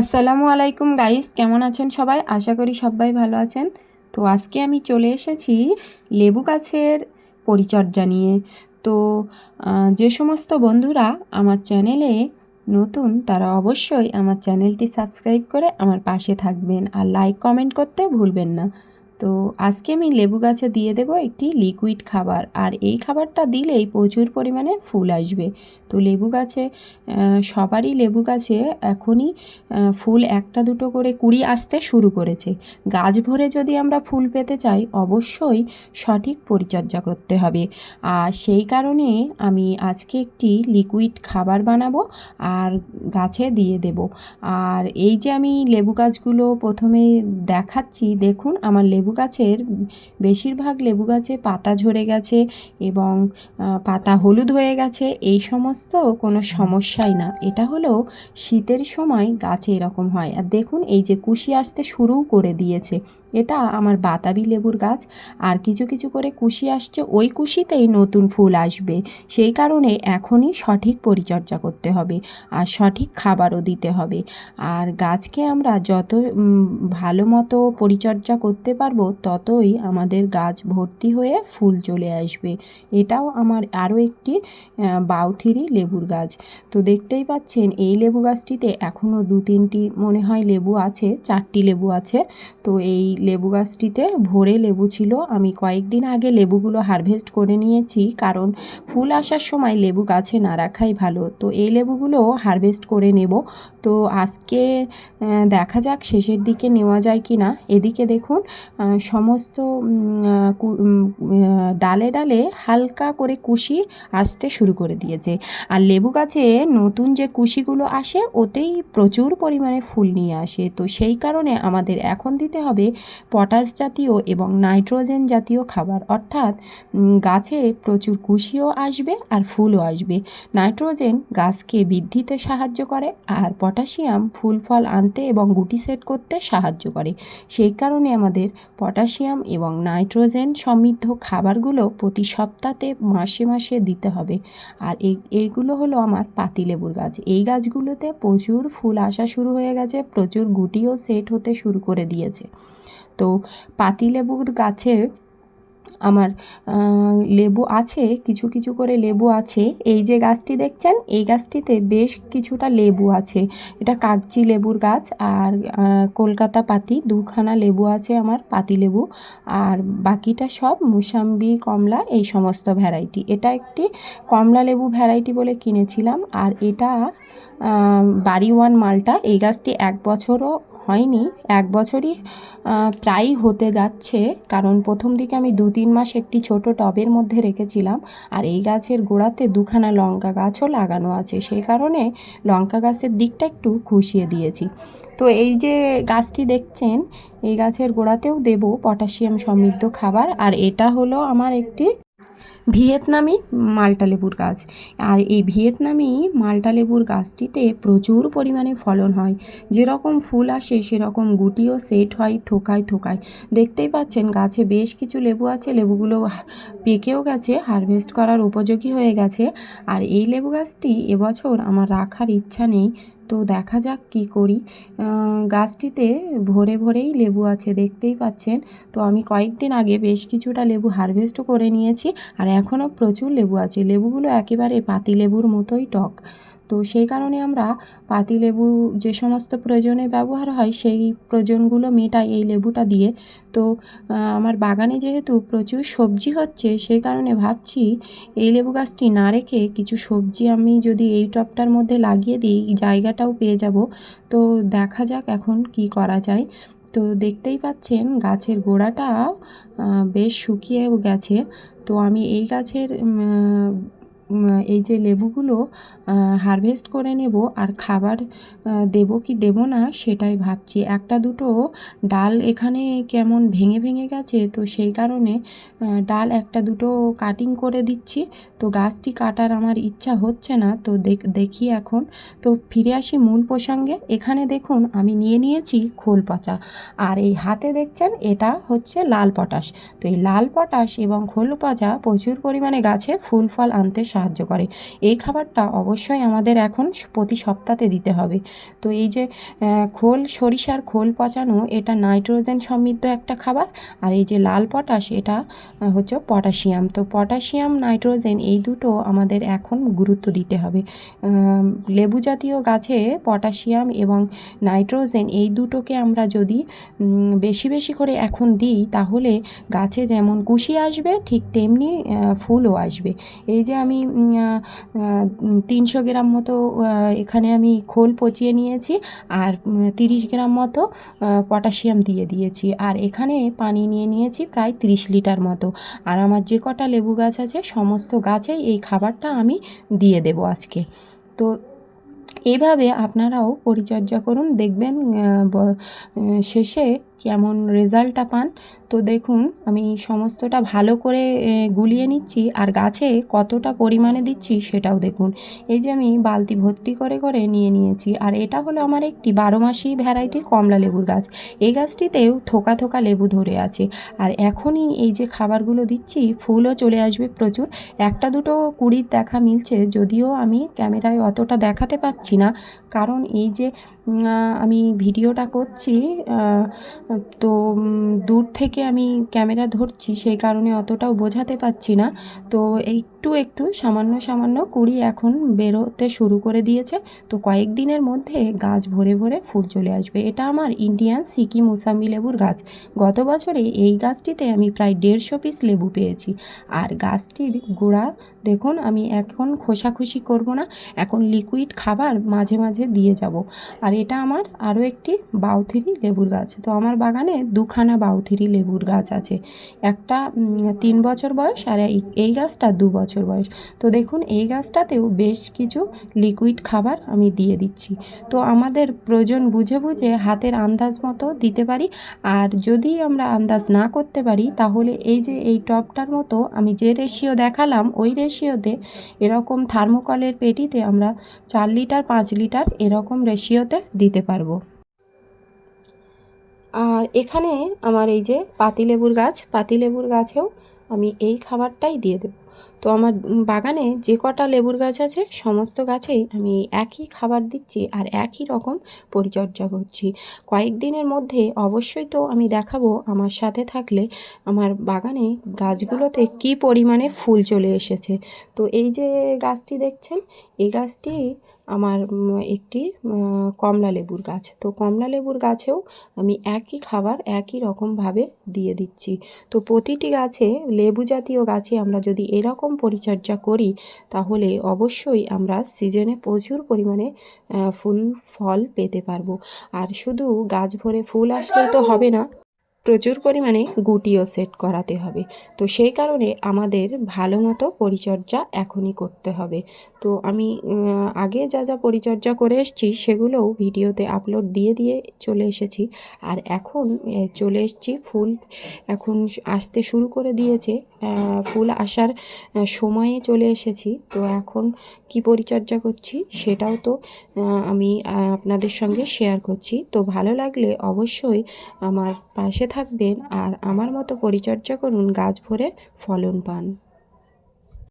আসসালামু আলাইকুম গাইস, কেমন আছেন সবাই? আশা করি সবাই ভালো আছেন। তো আজকে আমি চলে এসেছি লেবু গাছের পরিচর্যা নিয়ে। তো যে সমস্ত বন্ধুরা আমার চ্যানেলে নতুন, তারা অবশ্যই আমার চ্যানেলটি সাবস্ক্রাইব করে আমার পাশে থাকবেন। আর লাইক, কমেন্ট করতে ভুলবেন না। তো আজকে আমি লেবু গাছে দিয়ে দেব একটি লিকুইড খাবার আর এই খাবারটা দিলেই প্রচুর পরিমাণে ফুল আসবে। তো লেবু গাছে সবারই লেবু গাছে এখনই ফুল একটা দুটো করে কুড়ি আসতে শুরু করেছে। গাছ ভরে যদি আমরা ফুল পেতে চাই, অবশ্যই সঠিক পরিচর্যা করতে হবে। আর সেই কারণে আমি আজকে একটি লিকুইড খাবার বানাবো আর গাছে দিয়ে দেব। আর এই যে আমি লেবু গাছগুলো প্রথমে দেখাচ্ছি, দেখুন আমার লেবু গাছের, বেশিরভাগ লেবু গাছে পাতা ঝরে গেছে এবং পাতা হলুদ হয়ে গেছে, এই সমস্ত কোনো সমস্যাই না। এটা হলো শীতের সময় গাছে এরকম হয়। আর দেখুন, এই যে কুশি আসতে শুরুও করে দিয়েছে। এটা আমার বাতাবি লেবুর গাছ। আর কিছু কিছু করে কুশি আসছে, ওই কুশিতেই নতুন ফুল আসবে। সেই কারণে এখনই সঠিক পরিচর্যা করতে হবে আর সঠিক খাবারও দিতে হবে। আর গাছকে আমরা যত ভালো মতো পরিচর্যা করতে পারব ততই আমাদের গাছ ভর্তি হয়ে ফুল চলে আসবে। এটাও আমার আরও একটি বাউথিরি লেবুর গাছ। তো দেখতেই পাচ্ছেন, এই লেবু গাছটিতে এখনও দু তিনটি, মনে হয় লেবু আছে, চারটি লেবু আছে। তো এই লেবু গাছটিতে ভরে লেবু ছিল। আমি কয়েকদিন আগে লেবুগুলো হারভেস্ট করে নিয়েছি, কারণ ফুল আসার সময় লেবু গাছে না রাখাই ভালো। তো এই লেবুগুলো হারভেস্ট করে নেব। তো আজকে দেখা যাক শেষের দিকে নেওয়া যায় কি না এদিকে দেখুন সমস্ত ডালে ডালে হালকা করে কুশি আসতে শুরু করে দিয়েছে। আর লেবু গাছে নতুন যে কুশিগুলো আসে, ওতেই প্রচুর পরিমাণে ফুল নিয়ে আসে। তো সেই কারণে আমাদের এখন দিতে হবে পটাশ জাতীয় এবং নাইট্রোজেন জাতীয় খাবার। অর্থাৎ গাছে প্রচুর কুশিও আসবে আর ফুলও আসবে। নাইট্রোজেন গাছকে বৃদ্ধিতে সাহায্য করে আর পটাশিয়াম ফুল ফল আনতে এবং গুটি সেট করতে সাহায্য করে। সেই কারণে আমাদের পটাশিয়াম এবং নাইট্রোজেন সমৃদ্ধ খাবারগুলো প্রতি সপ্তাহে মাসে মাসে দিতে হবে। আর এই এইগুলো হলো আমার পাতিলেবুর গাছ। এই গাছগুলোতে প্রচুর ফুল আসা শুরু হয়ে গেছে, প্রচুর গুটিও সেট হতে শুরু করে দিয়েছে। তো পাতিলেবুর গাছে আমার লেবু আছে, কিছু কিছু করে লেবু আছে। এই যে গাছটি দেখছেন, এই গাছটিতে বেশ কিছুটা লেবু আছে। এটা কাগজি লেবুর গাছ আর কলকাতা পাতি, দুখানা লেবু আছে আমার, পাতি লেবু। আর বাকিটা সব মুসাম্বি, কমলা, এই সমস্ত ভ্যারাইটি। এটা একটি কমলা লেবু ভ্যারাইটি বলে কিনেছিলাম। আর এটা বাড়ি ওয়ান মালটা। এই গাছটি এক বছরও হয়নি এক বছরই আহ, প্রায়ই হতে যাচ্ছে। কারণ প্রথম দিকে আমি দু তিন মাস একটি ছোট টবের মধ্যে রেখেছিলাম আর এই গাছের গোড়াতে দুখানা লঙ্কা গাছও লাগানো আছে। সেই কারণে লঙ্কা গাছের দিকটা একটু খুশিয়ে দিয়েছি। তো এই যে গাছটি দেখছেন এই গাছের গোড়াতেও দেব পটাশিয়াম সমৃদ্ধ খাবার আর এটা হলো আমার একটি ভিয়েতনামি মাল্টা লেবুর গাছ। আর এই ভিয়েতনামি মাল্টা লেবুর গাছটিতে প্রচুর পরিমাণে ফলন হয়। যেরকম ফুল আসে, সেরকম গুটিও সেট হয় থোকায় থোকায়। দেখতেই পাচ্ছেন, গাছে বেশ কিছু লেবু আছে, লেবুগুলো পেকেও গেছে, হারভেস্ট করার উপযোগী হয়ে গেছে। আর এই লেবু গাছটি এবছর আমার রাখার ইচ্ছা নেই। তো দেখা যাক কি করি। গাছটিতে ভরে ভরেই লেবু আছে, দেখতেই পাচ্ছেন। তো আমি কয়েকদিন আগে বেশ কিছুটা লেবু হারভেস্টও করে নিয়েছি, আর এখনও প্রচুর লেবু আছে। লেবুগুলো একেবারে পাতি লেবুর মতোই টক। তো সেই কারণে আমরা পাতি লেবু যে সমস্ত প্রয়োজনে ব্যবহার হয়, সেই প্রয়োজনগুলো মেটাই এই লেবুটা দিয়ে। তো আমার বাগানে যেহেতু প্রচুর সবজি হচ্ছে, সেই কারণে ভাবছি এই লেবু গাছটি না রেখে কিছু সবজি আমি যদি এই টবটার মধ্যে লাগিয়ে দিই, জায়গাটাও পেয়ে যাব। তো দেখা যাক এখন কি করা যায়। তো দেখতেই পাচ্ছেন গাছের গোড়াটা বেশ শুকিয়েও গেছে। তো আমি এই গাছের এই যে লেবুগুলো হারভেস্ট করে নেব আর খাবার দেবো কি দেবো না সেটাই ভাবছি। একটা দুটো ডাল এখানে কেমন ভেঙে ভেঙে গেছে, তো সেই কারণে ডাল একটা দুটো কাটিং করে দিচ্ছি। তো গাছটি কাটার আমার ইচ্ছা হচ্ছে না, তো দেখি এখন। তো ফিরে আসি মূল প্রসঙ্গে। এখানে দেখুন, আমি নিয়ে নিয়েছি খোল পচা। আর এই হাতে দেখছেন, এটা হচ্ছে লাল পটাশ। তো এই লাল পটাশ এবং খোল পচা প্রচুর পরিমাণে গাছে ফুল ফল আনতে সাহায্য করে। এই খাবারটা অবশ্যই আমাদের এখন প্রতি সপ্তাহে দিতে হবে। তো এই যে খোল, সরিষার খোল পচানো, এটা নাইট্রোজেন সমৃদ্ধ একটা খাবার। আর এই যে লাল পটাশ, এটা হচ্ছে পটাশিয়াম। তো পটাশিয়াম, নাইট্রোজেন এই দুটো আমাদের এখন গুরুত্ব দিতে হবে। লেবু জাতীয় গাছে পটাশিয়াম এবং নাইট্রোজেন এই দুটোকে আমরা যদি বেশি বেশি করে এখন দিই, তাহলে গাছে যেমন কুশি আসবে, ঠিক তেমনি ফুলও আসবে। এই যে আমি তিনশো গ্রাম মতো এখানে আমি খোল পচিয়ে নিয়েছি আর তিরিশ গ্রাম মতো পটাশিয়াম দিয়ে দিয়েছি। আর এখানে পানি নিয়ে নিয়েছি প্রায় তিরিশ লিটার মতো। আর আমার যে কটা লেবু গাছ আছে, সমস্ত গাছেই এই খাবারটা আমি দিয়ে দেবো আজকে। তো এইভাবে আপনারাও পরিচর্যা করুন। দেখবেন শেষে কেমন রেজাল্টটা পান। তো দেখুন, আমি সমস্তটা ভালো করে গুলিয়ে নিচ্ছি আর গাছে কতটা পরিমাণে দিচ্ছি সেটাও দেখুন। এই যে আমি বালতি ভর্তি করে করে নিয়ে নিয়েছি আর এটা হলো আমার একটি বারো মাসি ভ্যারাইটির কমলা লেবুর গাছ। এই গাছটিতেও থোকা থোকা লেবু ধরে আছে আর এখনই এই যে খাবারগুলো দিচ্ছি, ফুলও চলে আসবে প্রচুর। একটা দুটো কুড়ির দেখা মিলছে যদিও আমি ক্যামেরায় অতটা দেখাতে পাচ্ছি না। কারণ এই যে আমি ভিডিওটা করছি তো দূর থেকে আমি ক্যামেরা ধরছি সেই কারণে অতটাও বোঝাতে পারছি না। তো একটু একটু, সামান্য সামান্য কুড়ি এখন বেরোতে শুরু করে দিয়েছে। তো কয়েকদিনের মধ্যে গাছ ভরে ভরে ফুল চলে আসবে। এটা আমার ইন্ডিয়ান সিকি মুসাম্বি লেবুর গাছ। গত বছরে এই গাছটিতে আমি প্রায় দেড়শো পিস লেবু পেয়েছি। আর গাছটির গোড়া দেখুন, আমি এখন খোসাখুশি করব না। এখন লিকুইড খাবার মাঝে মাঝে দিয়ে যাব। আর এটা আমার আরও একটি বাউথিরি লেবুর গাছ। তো আমার বাগানে দুখানা বাউথিরি লেবুর গাছ আছে। একটা তিন বছর বয়স আর এই গাছটা দু বছর। বয়স। তো দেখুন, এই গাছটাতেও বেশ কিছু লিকুইড খাবার আমি দিয়ে দিচ্ছি। তো আমাদের প্রয়োজন বুঝে বুঝে হাতের আন্দাজ মতো দিতে পারি। আর যদি আমরা আন্দাজ না করতে পারি, তাহলে এই যে এই টপটার মতো আমি যে রেশিও দেখালাম, ওই রেশিওতে এরকম থার্মোকলের পেটিতে আমরা চার লিটার, পাঁচ লিটার এরকম রেশিওতে দিতে পারব। আর এখানে আমার এই যে পাতিলেবুর গাছ, পাতিলেবুর গাছেও আমি এই খাবারটাই দিয়ে দেবো। তো আমার বাগানে যে কটা লেবুর গাছ আছে, সমস্ত গাছেই আমি একই খাবার দিচ্ছি আর একই রকম পরিচর্যা করছি। কয়েকদিনের মধ্যে অবশ্যই তো আমি দেখাবো আমার সাথে থাকলে আমার বাগানে গাছগুলোতে কি পরিমাণে ফুল চলে এসেছে। তো এই যে গাছটি দেখছেন, এই গাছটি আমার একটি কমলা লেবুর গাছ। তো কমলা লেবুর গাছেও আমি একই খাবার একই রকমভাবে দিয়ে দিচ্ছি। তো প্রতিটি গাছে, লেবু জাতীয় গাছে আমরা যদি এরকম পরিচর্যা করি, তাহলে অবশ্যই আমরা সিজনে প্রচুর পরিমাণে ফুল, ফল পেতে পারব। আর শুধু গাছ ভরে ফুল আসলেই তো হবে না। প্রচুর পরিমাণে গুটিও সেট করাতে হবে। তো সেই কারণে আমাদের ভালো মতো পরিচর্যা এখনই করতে হবে। তো আমি আগে যা যা পরিচর্যা করে এসেছি সেগুলোও ভিডিওতে আপলোড দিয়ে দিয়ে চলে এসেছি। আর এখন চলে এসেছি ফুল এখন আসতে শুরু করে দিয়েছে ফুল আসার সময়ে চলে এসেছি। তো এখন কি পরিচর্যা করছি সেটাও তো আমি আপনাদের সঙ্গে শেয়ার করছি। তো ভালো লাগলে অবশ্যই আমার পাশে থাকবেন আর আমার মতো পরিচর্যা করুন, গাছ ভরে ফলন পান।